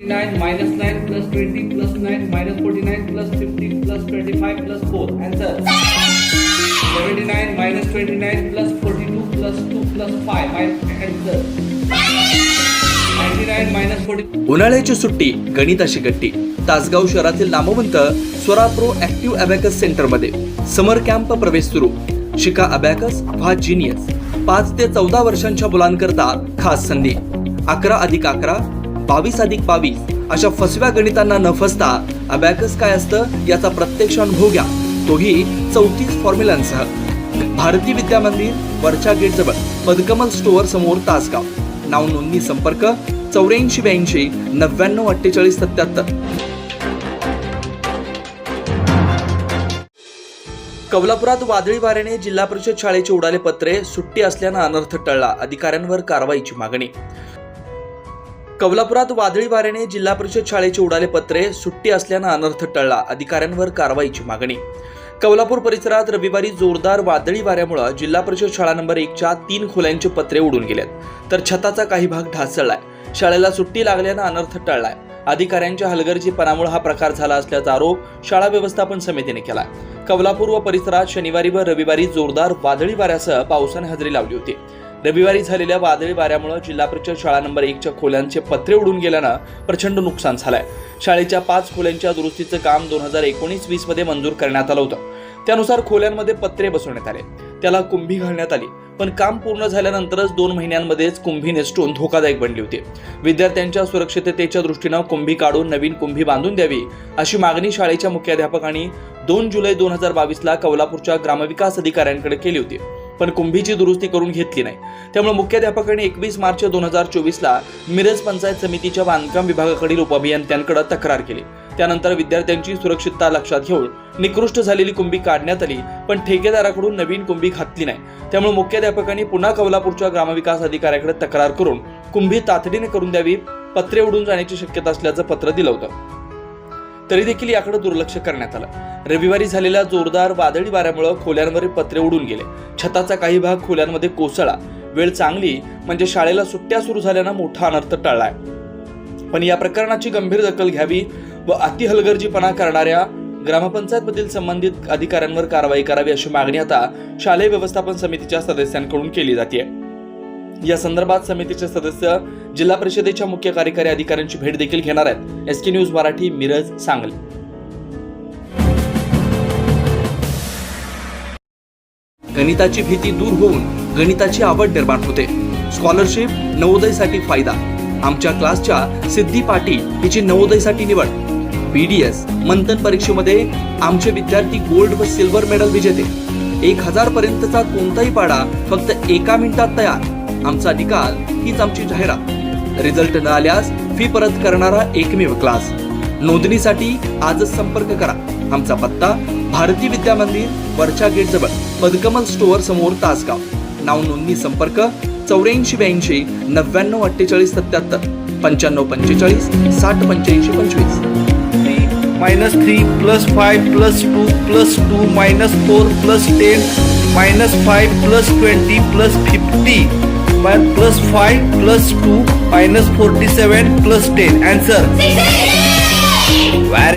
9 minus 9 plus 20 plus 9 minus 49 plus 50 plus 25 plus 4. Answer. 79 minus 29 plus 42 plus 2 plus 5. My answer. 99 minus 40. उन्हाळ्याची सुट्टी गणिताशी गट्टी तासगाव शहरातील नामवंत स्वरा प्रो ऍक्टिव्ह अबॅकस सेंटरमध्ये समर कॅम्प प्रवेश सुरू शिका अबॅकस व्हा जिनियस पाच ते चौदा वर्षांच्या मुलांकरता खास संधी अकरा अधिक अकरा बावीस अधिक बावीस अशा फसव्या गणितांना न फसता अबॅकस काय असतं याचा प्रत्यक्ष अनुभव घ्या. तोही चौतीस फॉर्म्युलांसह. भारती विद्या मंदिर वरच्या गेटजवळ पदकमल स्टोअर समोर तासगाव. नाव नोंदणी संपर्क चौऱ्याऐंशी ब्याऐंशी नव्याण्णव अठ्ठेचाळीस सत्याहत्तर. कवलापुरात वादळी वाऱ्याने जिल्हा परिषद शाळेचे उडाले पत्रे सुट्टी असल्यानं अनर्थ टळला. अधिकाऱ्यांवर कारवाईची मागणी. कवलापुरात वादळी वाऱ्याने जिल्हा परिषद शाळेचे उडाले पत्रे सुट्टी असल्यानं अनर्थ टळला. अधिकाऱ्यांवर कारवाईची मागणी. कवलापूर परिसरात रविवारी जोरदार वादळी वाऱ्यामुळे जिल्हा परिषद शाळा नंबर एकच्या तीन खोल्यांचे पत्रे उडून गेलेत. तर छताचा काही भाग ढासळलाय. शाळेला सुट्टी लागल्यानं अनर्थ टळलाय. अधिकाऱ्यांच्या हलगर्जीपणामुळे हा प्रकार झाला असल्याचा आरोप शाळा व्यवस्थापन समितीने केला कवलापूर व परिसरात शनिवारी व रविवारी जोरदार वादळी वाऱ्यासह पावसाने हजेरी लावली होती. रविवारी झालेल्या वादळी वाऱ्यामुळे जिल्हा परिषद शाळा नंबर एकच्या खोल्यांचे पत्रे उडून गेल्यानं प्रचंड नुकसान झालंय. शाळेच्या पाच खोल्यांच्या दुरुस्तीचं काम दोन हजार एकोणीस वीसमध्ये मंजूर करण्यात आलं होतं. त्यानुसार खोल्यांमध्ये पत्रे बसवण्यात आले. त्याला कुंभी घालण्यात आली. पण काम पूर्ण झाल्यानंतरच दोन महिन्यांमध्येच कुंभी नेसटून धोकादायक बनली होती. विद्यार्थ्यांच्या सुरक्षिततेच्या दृष्टीनं कुंभी काढून नवीन कुंभी बांधून द्यावी अशी मागणी शाळेच्या मुख्याध्यापकांनी दोन जुलै दोन हजार बावीसला कवलापूरच्या ग्रामविकास अधिकाऱ्यांकडे केली होती. पण कुंभीची दुरुस्ती करून घेतली नाही. त्यामुळे मुख्याध्यापकांनी एकवीस मार्च दोन हजार चोवीसला मिरज पंचायत समितीच्या बांधकाम विभागाकडील उपअभियंत्यांकडे तक्रार केली. त्यानंतर विद्यार्थ्यांची सुरक्षितता लक्षात घेऊन निकृष्ट झालेली कुंभी काढण्यात आली पण ठेकेदाराकडून नवीन कुंभी घातली नाही. त्यामुळे मुख्याध्यापकांनी पुन्हा कवलापूरच्या ग्रामविकास अधिकाऱ्याकडे तक्रार करून कुंभी तातडीने करून द्यावी पत्रे उडून जाण्याची शक्यता असल्याचं पत्र दिलं होतं. तरी देखील याकडे दुर्लक्ष करण्यात आलं. रविवारी झालेल्या जोरदार वादळी वाऱ्यामुळे खोल्यांवर पत्रे उडून गेले. छताचा काही भाग खोल्यांमध्ये कोसळा वेळ चांगली म्हणजे शाळेला सुट्ट्या सुरू झाल्यानं मोठा अनर्थ टळलाय. पण या प्रकरणाची गंभीर दखल घ्यावी व अतिहलगर्जीपणा करणाऱ्या ग्रामपंचायतमधील संबंधित अधिकाऱ्यांवर कारवाई करावी अशी मागणी आता शालेय व्यवस्थापन समितीच्या सदस्यांकडून केली जाते या संदर्भात समितीचे सदस्य जिल्हा परिषदेच्या मुख्य कार्यकारी अधिकाऱ्यांची भेट देखील घेणार आहेत. S K news Marathi Miraj Sangli. गणिताची भीती दूर होऊन गणिताची आवड निर्माण होते. स्कॉलरशिप नवोदयसाठी फायदा. आमच्या क्लासच्या सिद्धी पाटील हिची नवोदयसाठी निवड. बीडीएस मंथन परीक्षेमध्ये आमचे विद्यार्थी गोल्ड व सिल्वर मेडल विजेते. एक हजार पर्यंतचा कोणताही पाडा फक्त एका मिनिटात तयार. आमचा निकाल हीच आमची जाहिरात. रिझल्ट न आल्यास फी परत करणारा एकमेव क्लास नोंदणीसाठी आजच संपर्क करा. आमचा पत्ता भारती विद्या मंदिर वरच्या गेट जवळ पदकमल स्टोअर समोर तासगाव. नाव नोंदणी संपर्क चौऱ्याऐंशी ब्याऐंशी नव्याण्णव अठ्ठेचाळीस सत्याहत्तर पंच्याण्णव पंचेचाळीस साठ पंच्याऐंशी पंचवीस. Minus three plus five plus two plus two minus four plus ten minus five plus twenty plus fifty but plus 5 plus 2 minus 47 plus 10 answer very